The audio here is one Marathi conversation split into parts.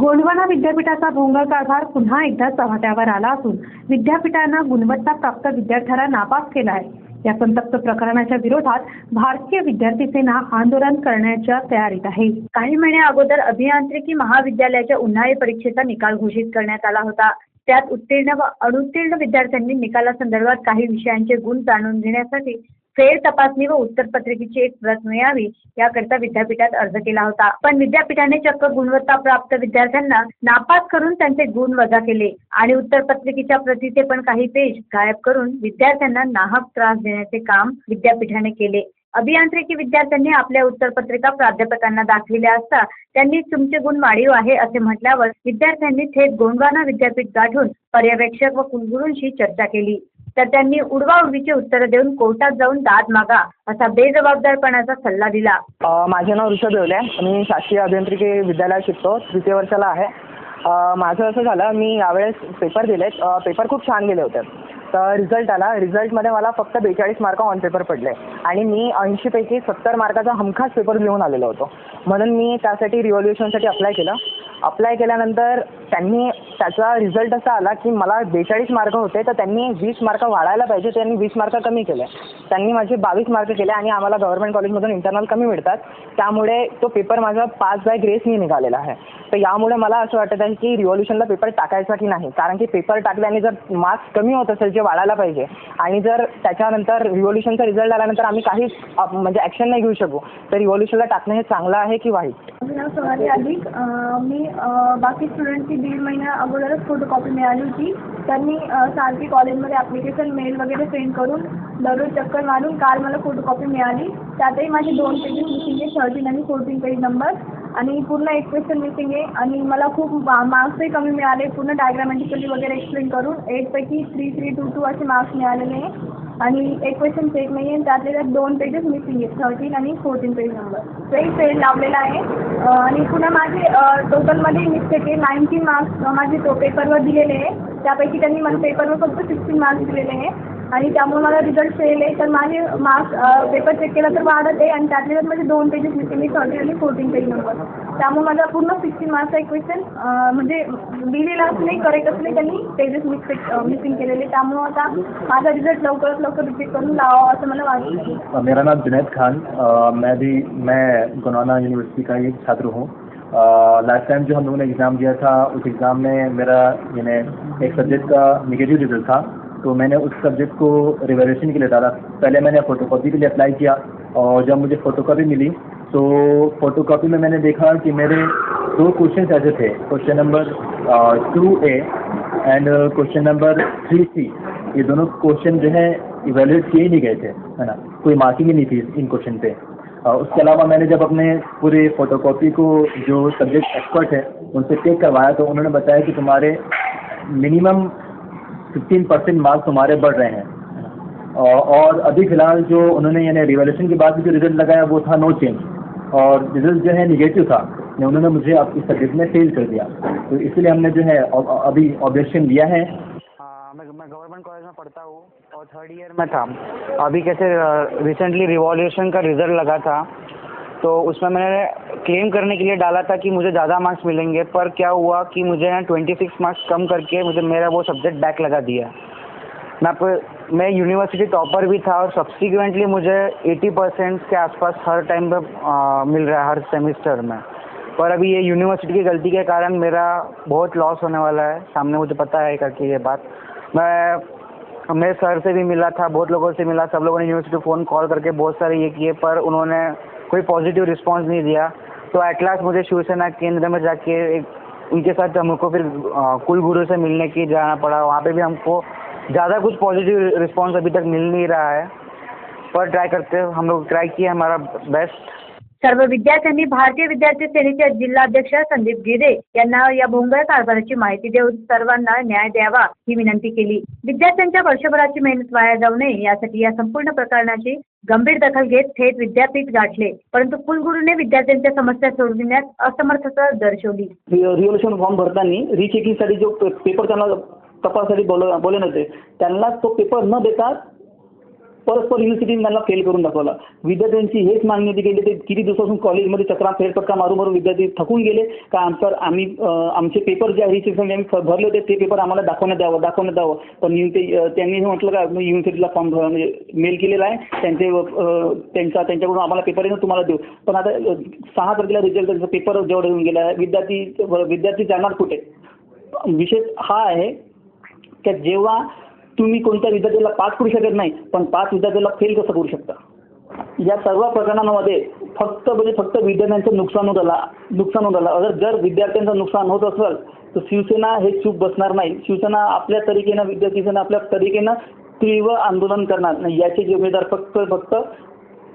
गोंडवाना विद्यापीठाचा भोंगळ कारभार पुन्हा एकदा चव्हाट्यावर आला असून विद्यापीठानं गुणवत्ता प्राप्त विद्यार्थ्याला नापास केला आहे. या संतप्त प्रकरणाच्या विरोधात भारतीय विद्यार्थी सेना आंदोलन करण्याच्या तयारीत आहे. काही महिने अगोदर अभियांत्रिकी महाविद्यालयाच्या उन्हाळी परीक्षेचा निकाल घोषित करण्यात आला होता. त्यात उत्तीर्ण व अनुत्तीर्ण विद्यार्थ्यांनी निकालासंदर्भात काही विषयांचे गुण जाणून घेण्यासाठी फेर तपासणी व उत्तरपत्रिकेची एक प्रत मिळावी याकरिता विद्यापीठात अर्ज केला होता. पण विद्यापीठाने चक्क गुणवत्ता प्राप्त विद्यार्थ्यांना नापास करून त्यांचे गुण वजा केले आणि उत्तरपत्रिकेच्या प्रतीचे पण काही पेज गायब करून विद्यार्थ्यांना नाहक त्रास देण्याचे काम विद्यापीठाने केले. अभियांत्रिकी विद्यार्थ्यांनी आपल्या उत्तरपत्रिका प्राध्यापकांना दाखविल्या असता त्यांनी तुमचे गुण वाढीव आहे असे म्हटल्यावर विद्यार्थ्यांनी थेट गोंडवाना विद्यापीठ गाठून पर्यवेक्षक व कुलगुरूंशी चर्चा केली. तर त्यांनी उडवाउडवीची उत्तरं देऊन कोर्टात जाऊन दाद मागा असा बेजबाबदारपणाचा सल्ला दिला. माझे नाव ऋषभ देवले. मी शासकीय अभियांत्रिकी विद्यालयात शिकतो. तृतीय वर्षाला आहे. माझं असं झालं मी यावेळेस पेपर दिलेत. पेपर खूप छान गेले होते. तर रिझल्ट आला. रिझल्टमध्ये मला फक्त बेचाळीस मार्क ऑन पेपर पडले. आणि मी ऐंशीपैकी सत्तर मार्काचा हमखास पेपर लिहून आलेलो होतो. म्हणून मी त्यासाठी रिव्हॉल्युशनसाठी अप्लाय केलं. अप्लाय केल्यानंतर त्यांनी त्याचा रिझल्ट असा आला की मला बेचाळीस मार्क होते तर त्यांनी वीस मार्क वाढायला पाहिजे त्यांनी वीस मार्क कमी केले. त्यांनी माझे बावीस मार्क केले आणि आम्हाला गव्हर्नमेंट कॉलेजमधून इंटरनल कमी मिळतात. त्यामुळे तो पेपर माझा पास बाय ग्रेसनी निघालेला आहे. तर यामुळे मला असं वाटत आहे की रिव्हॉल्युशनला पेपर टाकायचा की नाही? कारण की पेपर टाकल्याने जर मार्क्स कमी होत असेल जे वाढायला पाहिजे आणि जर त्याच्यानंतर रिव्हॉल्युशनचा रिझल्ट आल्यानंतर आम्ही काहीच म्हणजे ॲक्शन नाही घेऊ शकू तर रिव्हॉल्युशनला टाकणं हे चांगलं आहे की वाईट? मी बाकी स्टुडंटची दीड महिन्या अगोदरच फोटोकॉपी मिळाली होती. तर मी सारखी कॉलेजमध्ये ॲप्लिकेशन मेल वगैरे सेंड करून दररोज चक्कर मारून काल मला फोटोकॉपी मिळाली. त्यातही माझे दोन पेजेस मिसिंग आहे थर्टीन आणि फोर्टीन पेज नंबर आणि पूर्ण एक क्वेश्चन मिसिंग आहे. आणि मला खूप मार्क्सही कमी मिळाले. पूर्ण डायग्रामॅटिकली वगैरे एक्सप्लेन करून एटपैकी थ्री थ्री टू टू असे मार्क्स मिळालेले आहे. आणि एक क्वेश्चन चेक नाही आहे त्यातले त्यात दोन पेजेस मिसिंग आहेत. थर्टीन आणि फोर्टीन पेज नंबर तेही एक पेज लावलेला आहे. आणि पुन्हा माझे टोटलमध्ये मिस्टेक आहे नाईन्टीन मार्क्स माझे तो पेपरवर दिलेले आहे. त्यापैकी त्यांनी मला पेपरवर फक्त सिक्स्टीन मार्क्स दिलेले आहे. आणि त्यामुळे मला रिझल्ट फेल आहे. तर माझे मार्क्स पेपर चेक केला तर वाढत आहे आणि त्यातले जर माझे दोन पेजेस मिसिंग मी थर्टी आणि फोर्टीन पेज नंबर त्यामुळे माझा पूर्ण सिक्स्टीन मार्क्सचा एक क्वेश्चन म्हणजे दिलेला असले करेक्ट असले त्यांनी पेजेस मिक्स मिसिंग केलेले त्यामुळे आता माझा रिझल्ट लवकरात लवकर रिपीट करून लावा असं मला वाटतं. मेरा नाम जुनैद खान. मैं भी मैं गुनवाना यूनिवर्सिटी का एक छात्र हूँ. लास्ट टाइम जो हम लोगों ने एग्ज़ाम दिया था उस एग्ज़ाम में मेरा यानी एक सब्जेक्ट का निगेटिव रिजल्ट था. तो मैंने उस सब्जेक्ट को रिवोल्यूशन के लिए डाला। पहले मैंने फ़ोटोकॉपी के लिए अप्लाई किया और जब मुझे फ़ोटोकॉपी मिली तो फ़ोटोकॉपी में मैंने देखा कि मेरे दो क्वेश्चन ऐसे थे। Question number two A and question number three C ये दोनों क्वेश्चन जो है इवेल्यूएट किए ही नहीं गए थे, है ना? कोई मार्किंग ही नहीं थी इन क्वेश्चन पे। उसके अलावा मैंने जब अपने पूरे फोटोकॉपी को जो सब्जेक्ट एक्सपर्ट है, उनसे चेक करवाया तो उन्होंने बताया कि तुम्हारे मिनिमम 15 परसेंट मार्क्स तुम्हारे बढ़ रहे हैं। और अभी फ़िलहाल जो उन्होंने यानी रिवोल्यूशन के बाद भी जो रिज़ल्ट लगाया वो था नो चेंज और रिज़ल्ट जो है निगेटिव था उन्होंने मुझे अब इस सब्जेक्ट में फेल कर दिया। तो इसलिए हमने जो है अभी ऑब्जेक्शन लिया है। हाँ, मैं गवर्नमेंट कॉलेज में पढ़ता हूँ और थर्ड ईयर में था। अभी कैसे रिसेंटली रिवॉल्यूशन का रिज़ल्ट लगा था। तो उसमें मैंने क्लेम करने के लिए डाला था कि मुझे ज़्यादा मार्क्स मिलेंगे पर क्या हुआ कि मुझे ना ट्वेंटी सिक्स मार्क्स कम करके मुझे मेरा वो सब्जेक्ट बैक लगा दिया। मैं आप मैं यूनिवर्सिटी टॉपर भी था और सब्सिक्वेंटली मुझे एटी परसेंट के आसपास हर टाइम पे आ, मिल रहा है हर सेमिस्टर में। पर अभी ये यूनिवर्सिटी की गलती के कारण मेरा बहुत लॉस होने वाला है। सामने मुझे पता है करके ये बात। मैं मैं सर से भी मिला था बहुत लोगों से मिला सब लोगों ने यूनिवर्सिटी फ़ोन कॉल करके बहुत सारे ये किए पर उन्होंने कोई पॉजिटिव रिस्पॉन्स नहीं दिया। तो एट लास्ट मुझे शिवसेना केंद्र में जाके एक, उनके साथ हमको फिर कुल कुलगुरु से मिलने की जाना पड़ा। वहाँ पे भी हमको ज़्यादा कुछ पॉजिटिव रिस्पांस अभी तक मिल नहीं रहा है। पर ट्राई करते, हम लोग ट्राई किए, हमारा बेस्ट सर्व विद्यार्थ्यांनी भारतीय विद्यार्थी सेनेच्या जिल्हाध्यक्ष संदीप गिरे यांना या भोंगळ कारभाराची माहिती देऊन सर्वांना न्याय द्यावा ही विनंती केली. विद्यार्थ्यांच्या वर्षभराची मेहनत वाया जाऊ नये यासाठी या संपूर्ण प्रकरणाची गंभीर दखल घेत थेट विद्यापीठ गाठले. परंतु कुलगुरूने विद्यार्थ्यांच्या समस्या सोडविण्यात असमर्थता दर्शवली. रिव्होल्युशन फॉर्म भरताना रिचेकिंगसाठी जो पेपर त्यांना तपाससाठी बोल बोलले नव्हते त्यांना तो पेपर न देता परस्पर युनिव्हर्सिटीने त्यांना फेल करून दाखवला. विद्यार्थ्यांची हेच मागणी होती गेली ते किती दिवसापासून कॉलेजमध्ये चक्रा फेरफटका मारून मारून विद्यार्थी थकून गेले. का आमचं आम्ही आमचे पेपर जे आहे आम्ही भरले होते ते पेपर आम्हाला दाखवण्यात द्यावं दाखवण्यात द्यावं पण युनि- ते, त्यांनी हे म्हटलं का युनिव्हर्सिटीला फॉर्म म्हणजे मेल केलेला आहे. त्यांचे त्यांचा त्यांच्याकडून आम्हाला पेपर येणं तुम्हाला देऊ. पण आता सहा तारखेला रिझल्ट पेपर जेवढा येऊन गेला आहे विद्यार्थी विद्यार्थी जाणार कुठे? विशेष हा आहे की जेव्हा तुम्ही कोणत्या विद्यार्थ्याला पास करू शकत नाही पण पाच विद्यार्थ्याला फेल कसं करू शकता? या सर्व प्रकरणांमध्ये फक्त म्हणजे फक्त विद्यार्थ्यांचं नुकसान होत आला नुकसान होत आलं. अगर जर विद्यार्थ्यांचं नुकसान होत असेल तर शिवसेना हे चूप बसणार नाही. शिवसेना आपल्या तरीकेनं विद्यार्थीसेना आपल्या तरीकेनं तीव्र आंदोलन करणार नाही. याचे जिम्मेदार फक्त फक्त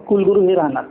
कुलगुरू हे राहणार.